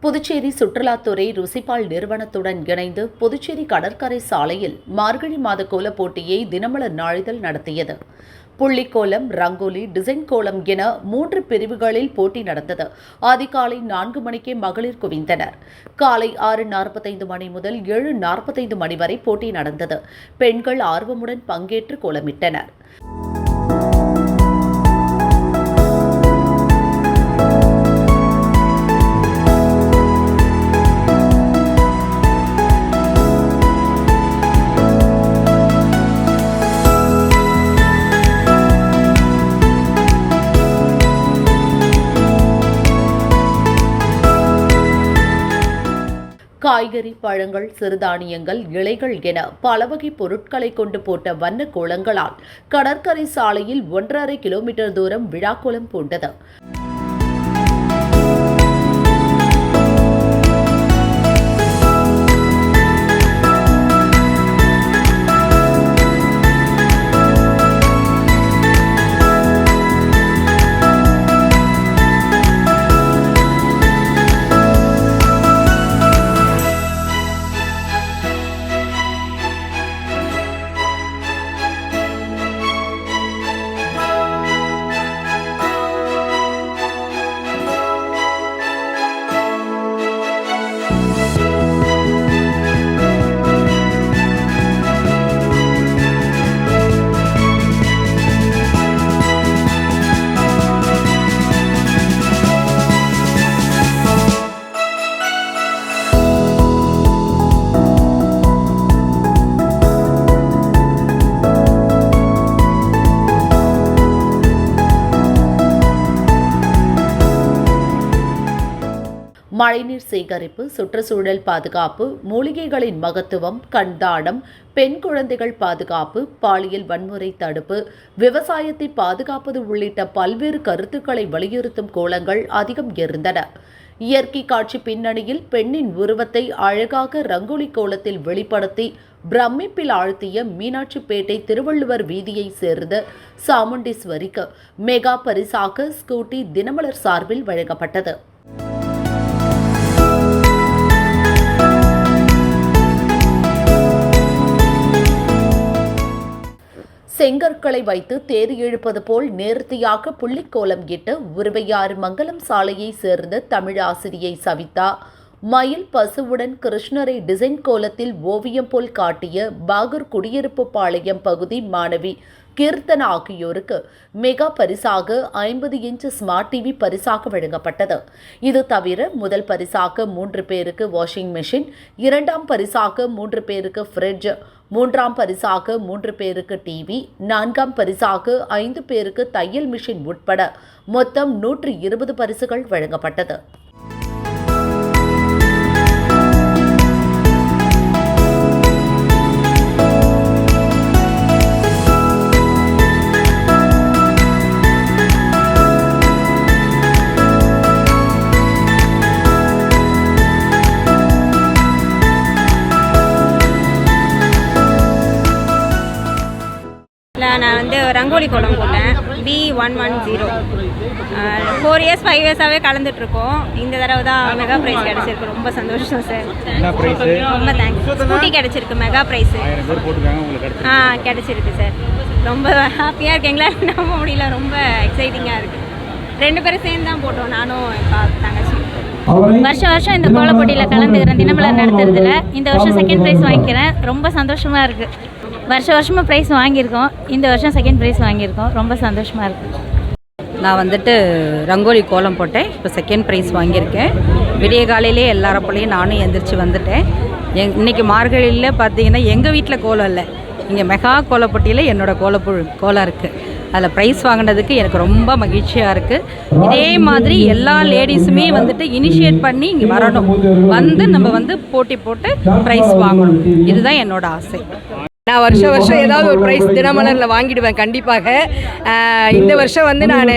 புதுச்சேரி சுற்றுலாத்துறை ருசிபால் நிறுவனத்துடன் இணைந்து புதுச்சேரி கடற்கரை சாலையில் மார்கழி மாத கோல போட்டியை தினமலர் நாளிதழ் நடத்தியது. புள்ளிக்கோலம் ரங்கோலி டிசைன் கோலம் என மூன்று பிரிவுகளில் போட்டி நடந்தது. அதிகாலை நான்கு மணிக்கே மகளிர் குவிந்தனர். காலை ஆறு நாற்பத்தைந்து மணி முதல் ஏழு நாற்பத்தைந்து மணி வரை போட்டி நடந்தது. பெண்கள் ஆர்வமுடன் பங்கேற்று கோலமிட்டனர். காய்கறி பழங்கள் சிறுதானியங்கள் இலைகள் என பல வகை பொருட்களை கொண்டு போட்ட வண்ண கோலங்களால் கடற்கரை சாலையில் ஒன்றரை கிலோமீட்டர் தூரம் விழாக்கோலம் பூண்டது. மழைநீர் சேகரிப்பு சுற்றுச்சூழல் பாதுகாப்பு மூலிகைகளின் மகத்துவம் கண்தானம் பெண் குழந்தைகள் பாதுகாப்பு பாலியல் வன்முறை தடுப்பு விவசாயத்தை பாதுகாப்பது உள்ளிட்ட பல்வேறு கருத்துக்களை வலியுறுத்தும் கோலங்கள் அதிகம் இருந்தன. இயற்கை காட்சி பின்னணியில் பெண்ணின் உருவத்தை அழகாக ரங்கோலி கோலத்தில் வெளிப்படுத்தி பிரமிப்பில் ஆழ்த்திய மீனாட்சிப்பேட்டை திருவள்ளுவர் வீதியைச் சேர்ந்த சாமுண்டீஸ்வரிக்கு மெகா பரிசாக ஸ்கூட்டி தினமலர் சார்பில் வழங்கப்பட்டது. செங்கற்களை வைத்து தேர் இழுப்பது போல் நேர்த்தியாக புள்ளிக்கோலம் இட்ட உருவையாறு மங்கலம் சாலையை சேர்ந்த தமிழ் ஆசிரியை சவிதா மயில் பசுவுடன் கிருஷ்ணரை டிசைன் கோலத்தில் ஓவியம் போல் காட்டிய பாகூர் குடியிருப்பு பாளையம் பகுதி மாணவி கீர்த்தனா ஆகியோருக்கு மெகா பரிசாக ஐம்பது இன்ச் ஸ்மார்ட் டிவி பரிசாக வழங்கப்பட்டது. இது தவிர முதல் பரிசாக மூன்று பேருக்கு வாஷிங் மெஷின் இரண்டாம் பரிசாக மூன்று பேருக்கு ஃப்ரிட்ஜ் மூன்றாம் பரிசாக மூன்று பேருக்கு டிவி நான்காம் பரிசாக ஐந்து பேருக்கு தையல் மிஷின் உட்பட மொத்தம் நூற்று இருபது பரிசுகள் வழங்கப்பட்டது. ரங்கோலி கோலம் போட்டேன். B one one zero four years five இயர்ஸாகவே கலந்துட்ருக்கோம் இந்த தடவை தான் மெகா ப்ரைஸ் கிடச்சிருக்கு. ரொம்ப சந்தோஷம் சார் என்ன ப்ரைஸு ரொம்ப தேங்க்ஸ் ஸ்கூட்டி கிடச்சிருக்கு மெகா ப்ரைஸு ஆ கிடச்சிருக்கு சார் ரொம்ப ஹாப்பியாக இருக்கு. எங்களால் நம்ப முடியல. ரொம்ப எக்ஸைட்டிங்காக இருக்குது ரெண்டு பேரும் சேர்ந்து தான் போட்டோம். நானும் என் பா தங்கச்சி வருஷம் வருஷம் இந்த கோல போட்டியில் கலந்துக்கிறேன் தினமலர் நடத்துறதுல இந்த வருஷம் செகண்ட் ப்ரைஸ் வாங்கிக்கிறேன். ரொம்ப சந்தோஷமாக இருக்குது வருஷம் வருஷமாக ப்ரைஸ் வாங்கியிருக்கோம். இந்த வருஷம் செகண்ட் ப்ரைஸ் வாங்கியிருக்கோம். ரொம்ப சந்தோஷமாக இருக்குது நான் வந்துட்டு ரங்கோலி கோலம் போட்டேன். இப்போ செகண்ட் ப்ரைஸ் வாங்கியிருக்கேன். விடிய காலையிலே எல்லார போலையும் நானும் எந்திரிச்சு வந்துட்டேன். எங் இன்றைக்கி மார்கழியில் பார்த்தீங்கன்னா எங்கள் வீட்டில் கோலம் இல்லை. இங்கே மெகா கோலப்பட்டியில் என்னோடய கோலப்பு கோலம் இருக்குது அதில் ப்ரைஸ் வாங்கினதுக்கு எனக்கு ரொம்ப மகிழ்ச்சியாக இருக்குது இதே மாதிரி எல்லா லேடிஸுமே வந்துட்டு இனிஷியேட் பண்ணி இங்கே வரணும். வந்து நம்ம வந்து போட்டி போட்டு ப்ரைஸ் வாங்கணும். இதுதான் என்னோடய ஆசை. நான் வருஷம் வருஷம் ஏதாவது ஒரு ப்ரைஸ் தினமலரில் வாங்கிடுவேன் கண்டிப்பாக. இந்த வருஷம் வந்து நான்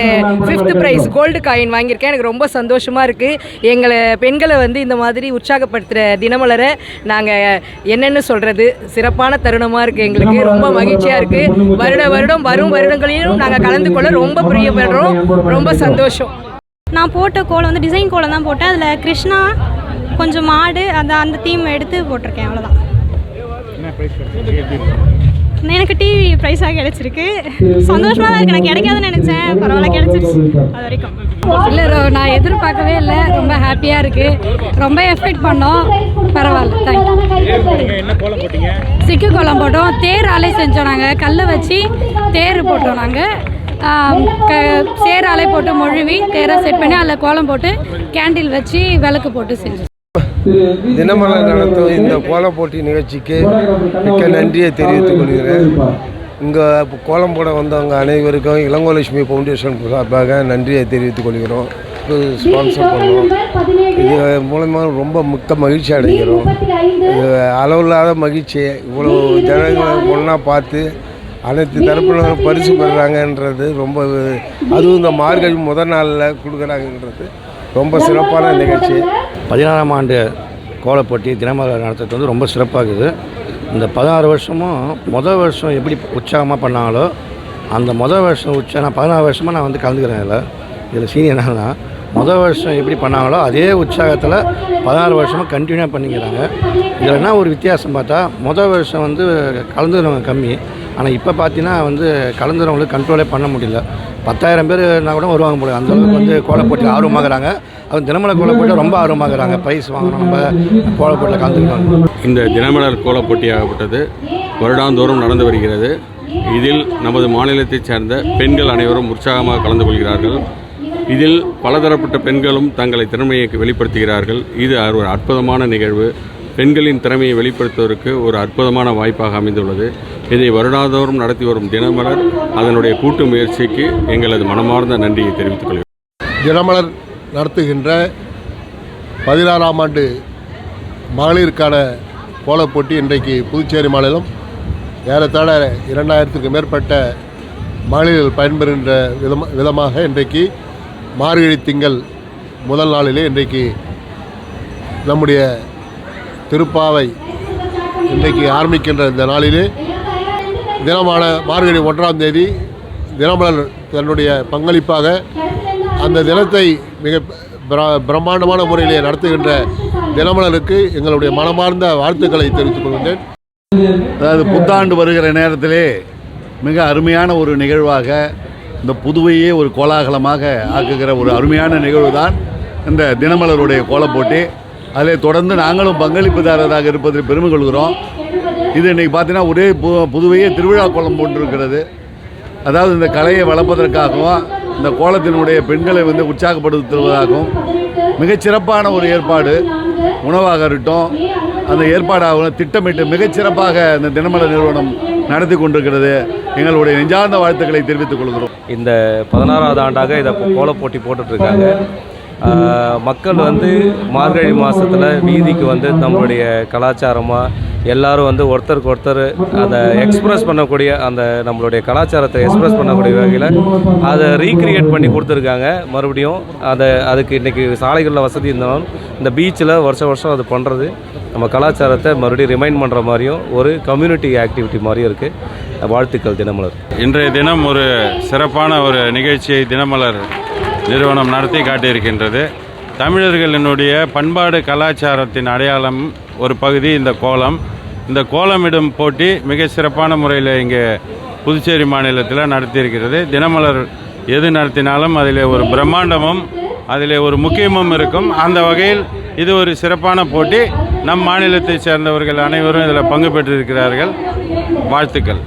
ஃபிஃப்த் ப்ரைஸ் கோல்டு காயின் வாங்கியிருக்கேன். எனக்கு ரொம்ப சந்தோஷமாக இருக்குது எங்களை பெண்களை வந்து இந்த மாதிரி உற்சாகப்படுத்துகிற தினமலரை நாங்கள் என்னென்னு சொல்கிறது சிறப்பான தருணமாக இருக்குது எங்களுக்கு ரொம்ப மகிழ்ச்சியாக இருக்குது வருட வருடம் வரும் வருடங்களிலும் நாங்கள் கலந்து கொள்ள ரொம்ப பிரியப்படுறோம். ரொம்ப சந்தோஷம். நான் போட்ட கோலம் வந்து டிசைன் கோலம் தான் போட்டேன். அதில் கிருஷ்ணா கொஞ்சம் மாடு அந்த அந்த தீம் எடுத்து போட்டிருக்கேன். அவ்வளோதான் எனக்கு டிவி ப்ரைஸாக கிடைச்சிருக்கு. சந்தோஷமாக தான் இருக்கு. நான் கிடைக்காதுன்னு நினச்சேன். பரவாயில்ல கிடைச்சிருச்சு. அது வரைக்கும். இல்லை நான் எதிர்பார்க்கவே இல்லை. ரொம்ப ஹாப்பியாக இருக்குது ரொம்ப எஃபெக்ட் பண்ணோம். பரவாயில்ல தேங்க்யூ சிக்கு கோலம் போட்டோம். தேர் ஆலை செஞ்சோம் நாங்கள் கல்லை வச்சு தேர் போட்டோம் நாங்கள் க சேர் ஆலை போட்டு மொழுவி தேரை செட் பண்ணி அதில் கோலம் போட்டு கேண்டில் வச்சு விளக்கு போட்டு செஞ்சோம். தினமலர் நடத்தும் இந்த கோலம் போட்டி நிகழ்ச்சிக்கு மிக்க நன்றியை தெரிவித்துக் கொள்கிறேன். இங்கே கோலம் போட வந்தவங்க அனைவருக்கும் இளங்கோலட்சுமி ஃபவுண்டேஷன் சார்பாக நன்றியை தெரிவித்துக் கொள்கிறோம். ஸ்பான்சர் பண்ணுறோம். இது மூலமாக ரொம்ப மிக்க மகிழ்ச்சி அடைகிறோம். இது அளவில்லாத மகிழ்ச்சி. இவ்வளோ ஜனங்களை ஒன்றா பார்த்து அனைத்து தரப்பினரும் பரிசு பெறுறாங்கன்றது ரொம்ப அதுவும் இந்த மார்கழி முதல் நாளில் கொடுக்குறாங்கன்றது ரொம்ப சிறப்பான நிகழ்ச்சி. பதினாறாம் ஆண்டு கோலப்போட்டி தினமலர் நடத்துறது வந்து ரொம்ப சிறப்பாகுது. இந்த பதினாறு வருஷமும் மொதல் வருஷம் எப்படி உற்சாகமாக பண்ணாங்களோ அந்த மொதல் வருஷம் உற்சாக நான் பதினாறு வருஷமாக நான் வந்து கலந்துக்கிறேன் இதில். இதில் சீனியர்னா மொதல் வருஷம் எப்படி பண்ணாங்களோ அதே உற்சாகத்தில் பதினாறு வருஷமாக கண்டினியூவாக பண்ணிக்கிறாங்க. இதில் என்ன ஒரு வித்தியாசம் பார்த்தா மொதல் வருஷம் வந்து கலந்துக்கிறவங்க கம்மி. ஆனால் இப்போ பார்த்தீங்கன்னா வந்து கலந்துறவங்களுக்கு கண்ட்ரோலே பண்ண முடியல. பத்தாயிரம் பேர்னா கூட வருவாங்க போல. அந்த அளவுக்கு வந்து கோலப்போட்டியில் ஆர்வமாகறாங்க. அது கோலை கோலப்போட்டியில் ரொம்ப ஆர்வமாகறாங்க. ப்ரைஸ் வாங்கணும். நம்ம கோலப்போட்டியில் கலந்துக்கணும் இந்த தினமலர் கோலை போட்டியாகப்பட்டது வருடாந்தோறும் நடந்து வருகிறது. இதில் நமது மாநிலத்தைச் சேர்ந்த பெண்கள் அனைவரும் உற்சாகமாக கலந்து கொள்கிறார்கள். இதில் பலதரப்பட்ட பெண்களும் தங்களை திறமையை வெளிப்படுத்துகிறார்கள். இது ஒரு அற்புதமான நிகழ்வு. பெண்களின் திறமையை வெளிப்படுத்துவதற்கு ஒரு அற்புதமான வாய்ப்பாக அமைந்துள்ளது. இதை வருடாந்தோறும் நடத்தி வரும் தினமலர் அதனுடைய கூட்டு முயற்சிக்கு எங்களது மனமார்ந்த நன்றியை தெரிவித்துக் கொள்கிறேன் தினமலர் நடத்துகின்ற பதினாறாம் ஆண்டு மகளிருக்கான கோலப் போட்டி இன்றைக்கு புதுச்சேரி மாநிலம். ஏறத்தாழ இரண்டாயிரத்துக்கு மேற்பட்ட மகளிர்கள் பயன்பெறுகின்ற விதம் விதமாக இன்றைக்கு மார்கழி திங்கள் முதல் நாளிலே இன்றைக்கு நம்முடைய திருப்பாவை இன்றைக்கு ஆரம்பிக்கின்ற இந்த நாளிலே தினமான மார்கழி ஒன்றாம் தேதி தினமலர் தன்னுடைய பங்களிப்பாக அந்த தினத்தை மிக பிரம்மாண்டமான முறையிலே நடத்துகின்ற தினமலருக்கு எங்களுடைய மனமார்ந்த வாழ்த்துக்களை தெரிவித்துக் கொள்கின்றேன். அதாவது புத்தாண்டு வருகிற நேரத்திலே மிக அருமையான ஒரு நிகழ்வாக இந்த புதுவையே ஒரு கோலாகலமாக ஆக்குகிற ஒரு அருமையான நிகழ்வு தான் இந்த தினமலருடைய கோலப்போட்டி. அதில் தொடர்ந்து நாங்களும் பங்களிப்புதாரராக இருப்பதில் பெருமை கொள்கிறோம். இது இன்றைக்கி பார்த்தீங்கன்னா ஒரே பு புதுவையே திருவிழா கோலம் போன்றிருக்கிறது அதாவது இந்த கலையை வளர்ப்பதற்காகவும் இந்த கோலத்தினுடைய பெண்களை வந்து உற்சாகப்படுத்துவதாகவும் மிகச்சிறப்பான ஒரு ஏற்பாடு உணவாக இருக்கட்டும் அந்த ஏற்பாடாகவும் திட்டமிட்டு மிகச்சிறப்பாக இந்த தினமலர் நிறுவனம் நடத்தி கொண்டிருக்கிறது. எங்களுடைய நெஞ்சார்ந்த வாழ்த்துக்களை தெரிவித்துக் கொள்கிறோம். இந்த பதினாறாவது ஆண்டாக இதை கோலப்போட்டி போட்டுட்ருக்காங்க. மக்கள் வந்து மார்கழி மாதத்தில் வீதிக்கு வந்து நம்மளுடைய கலாச்சாரமாக எல்லாரும் வந்து ஒருத்தருக்கு ஒருத்தர் அதை எக்ஸ்பிரஸ் பண்ணக்கூடிய அந்த நம்மளுடைய கலாச்சாரத்தை எக்ஸ்பிரஸ் பண்ணக்கூடிய வகையில் அதை ரீக்ரியேட் பண்ணி கொடுத்துருக்காங்க. மறுபடியும் அதை அதுக்கு இன்றைக்கி சாலைகளில் வசதி இருந்தாலும் இந்த பீச்சில் வருஷம் வருஷம் அது பண்ணுறது நம்ம கலாச்சாரத்தை மறுபடியும் ரிமைண்ட் பண்ணுற மாதிரியும் ஒரு கம்யூனிட்டி ஆக்டிவிட்டி மாதிரியும் இருக்குது வாழ்த்துக்கள் தினமலர். இன்றைய தினம் ஒரு சிறப்பான ஒரு நிகழ்ச்சியை தினமலர் நிறுவனம் நடத்தி காட்டியிருக்கின்றது. தமிழர்களினுடைய பண்பாடு கலாச்சாரத்தின் அடையாளம் ஒரு பகுதி இந்த கோலம். இந்த கோலமிடும் போட்டி மிக சிறப்பான முறையில் இங்கே புதுச்சேரி மாநிலத்தில் நடத்தியிருக்கிறது. தினமலர் எது நடத்தினாலும் அதில் ஒரு பிரம்மாண்டமும் அதில் ஒரு முக்கியமும் இருக்கும். அந்த வகையில் இது ஒரு சிறப்பான போட்டி. நம் மாநிலத்தைச் சேர்ந்தவர்கள் அனைவரும் இதில் பங்கு பெற்றிருக்கிறார்கள். வாழ்த்துக்கள்.